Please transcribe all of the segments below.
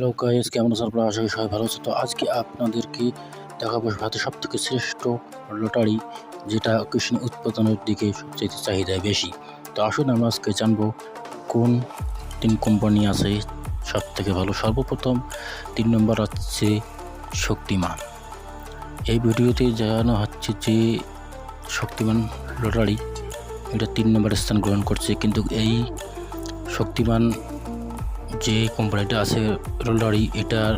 Hello কেমন আছেন আপনারা? আশা করি সবাই ভালো আছে তো আজকে আপনাদেরকে দেখাবো ভারতের সব থেকে শ্রেষ্ঠ লটারি, যেটা কৃষি উৎপাদনের দিকে সবচেয়ে চাহিদা বেশি। তো আসুন আমরা আজকে জানব কোন তিন কোম্পানি আছে সব থেকে ভালো। সর্বপ্রথম তিন নম্বর হচ্ছে শক্তিমান। এই ভিডিওতে জানানো হচ্ছে যে শক্তিমান লটারি, এটা তিন নম্বর স্থান গ্রহণ করছে। কিন্তু এই শক্তিমান যে কোম্পানিটা আছে রোলারি এটার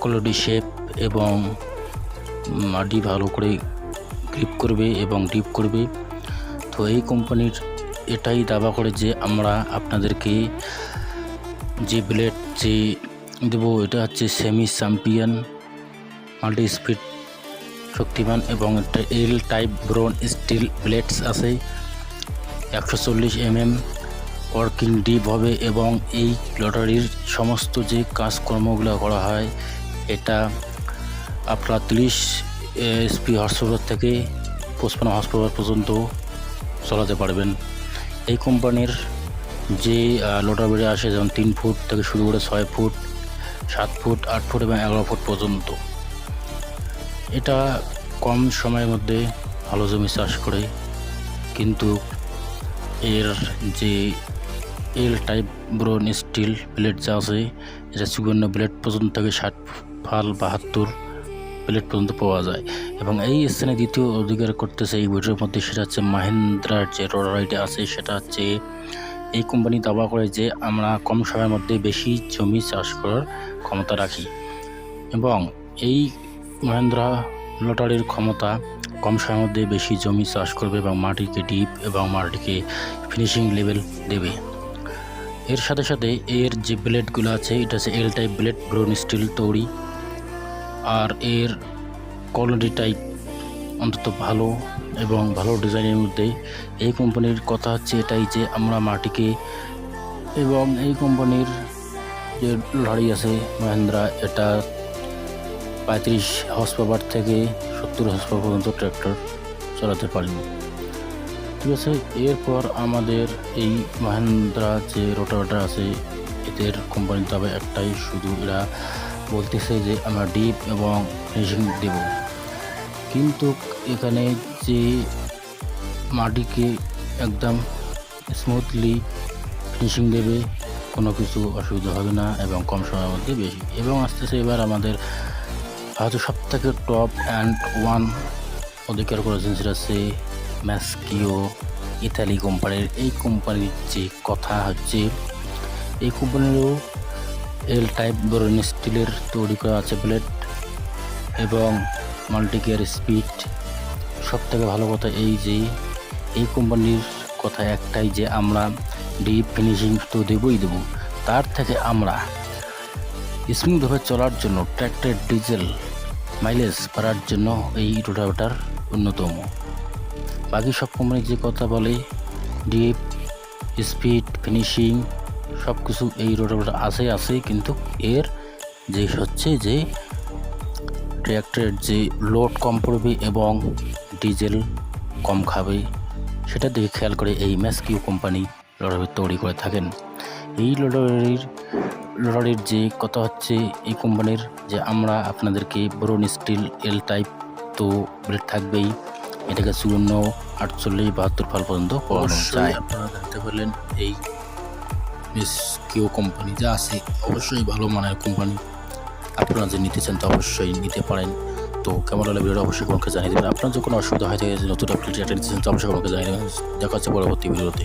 কোয়ালিটি শেপ এবং মাটি ভালো করে গ্রিপ করবে এবং ডিপ করবে। তো এই কোম্পানির এটাই দাবা করে যে আমরা আপনাদেরকে যে ব্লেড যে দেবো, এটা হচ্ছে সেমি চ্যাম্পিয়ন মাল্টি স্পিড শক্তিমান এবং L type brown steel blades আছে, একশো চল্লিশ এমএম ওয়ার্কিং ডিপ হবে এবং এই লটারির সমস্ত যে কাজকর্মগুলো করা হয়, এটা আপনার তিরিশ এসপি পাওয়ার থেকে পঁচপান্ন পাওয়ার পর্যন্ত চলাতে পারবেন। এই কোম্পানির যে লটারি আসে, যেমন তিন ফুট থেকে শুরু করে ছয় ফুট, সাত ফুট, আট ফুট এবং এগারো ফুট পর্যন্ত। এটা কম সময়ের মধ্যে ভালো জমি চাষ করে, কিন্তু এর যে L type boron steel plate যা আছে, এটা চুয়ান্ন প্লেট পর্যন্ত থেকে ষাট ফাল বাহাত্তর প্লেট পর্যন্ত পাওয়া যায়। এবং এই স্থানে দ্বিতীয় অধিকার করতেছে এই বইটার মধ্যে সেটা হচ্ছে মাহিন্দ্রার যে রোডারিটা আছে, সেটা হচ্ছে এই কোম্পানি দাবা করে যে আমরা কম সময়ের মধ্যে বেশি জমি চাষ করার ক্ষমতা রাখি। এবং এই মহেন্দ্রা লটারির ক্ষমতা কম সময়ের মধ্যে বেশি জমি চাষ করবে এবং মাটিকে ডিপ এবং মাটিকে ফিনিশিং লেভেল দেবে। এর সাথে সাথে এর যে ব্লেডগুলো আছে, এটা হচ্ছে L type blade boron steel তৈরি। আর এর কোয়ালিটি টাইপ অন্তত ভালো এবং ভালো ডিজাইনের মধ্যে। এই কোম্পানির কথা হচ্ছে এটাই যে আমরা মাটিকে এবং এই কোম্পানির যে লড়াই আছে মহেন্দ্রা, এটা পঁয়ত্রিশ হর্স পাওয়ার থেকে সত্তর হর্স পর্যন্ত ট্র্যাক্টর চালাতে পারি ঠিক আছে? এরপর আমাদের এই মহেন্দ্রা যে রোটাভেটার আছে, এদের কোম্পানির তবে একটাই শুধু এরা বলতেছে যে আমরা ডিপ এবং ফিনিশিং দেব। কিন্তু এখানে যে মাটিকে একদম স্মুথলি ফিনিশিং দেবে, কোনো কিছু অসুবিধা হবে না এবং কম সময়ের মধ্যে বেশি। এবং আসতেছে এবার আমাদের হয়তো সব থেকে টপ অ্যান্ড ওয়ান অধিকার করেছেন সেটা হচ্ছে ম্যাসকিও ইতালি কোম্পানির এই কোম্পানির যে কথা হচ্ছে, এই কোম্পানিরও এল টাইপ বরণ স্টিলের তৈরি করা আছে প্লেট এবং মাল্টিকেয়ার স্পিড সব থেকে ভালো কথা এই যে, এই কোম্পানির কথা একটাই যে আমরা ডিপ ফিনিশিং তো দেবই দেবো, তার থেকে আমরা স্মুথভাবে চলার জন্য ট্র্যাক্টর ডিজেল মাইলেজ বাড়ার জন্য এই রোটাভেটার অন্যতম বাকি সব কোম্পানি যে কথা বলে ডিপ স্পিড, ফিনিশিং সব কিছু এই রোটাভেটার আছে আছে, কিন্তু এর যে হচ্ছে যে ট্র্যাক্টরের যে লোড কম পড়বে এবং ডিজেল কম খাবে, সেটা দেখে খেয়াল করে এই ম্যাসকিউ কোম্পানি লড়াই তৈরি করে থাকেন। এই লড়াইয়ের লড়াইয়ের যে কথা হচ্ছে, এই কোম্পানির যে আমরা আপনাদেরকে ব্রোন স্টিল, এল টাইপ তো ব্লেড থাকবেই। এটাকে চুয়ান্ন আটচল্লিশ বাহাত্তর ফাল পর্যন্ত পড়ানো যায়। আপনারা জানতে পারলেন এই মিস কিউ কোম্পানি যা আছে অবশ্যই ভালো মানের কোম্পানি আপনারা যে নিতে চান তো অবশ্যই নিতে পারেন। তো কেমন লাগলে ভিডিওটা অবশ্যই আমাকে জানিয়ে দেবেন। আপনার যখন অসুবিধা হয় থাকে নতুন আপনি নিতে চান তো অবশ্যই আমাকে জানিয়ে দেবেন। দেখা হচ্ছে পরবর্তী ভিডিওতে।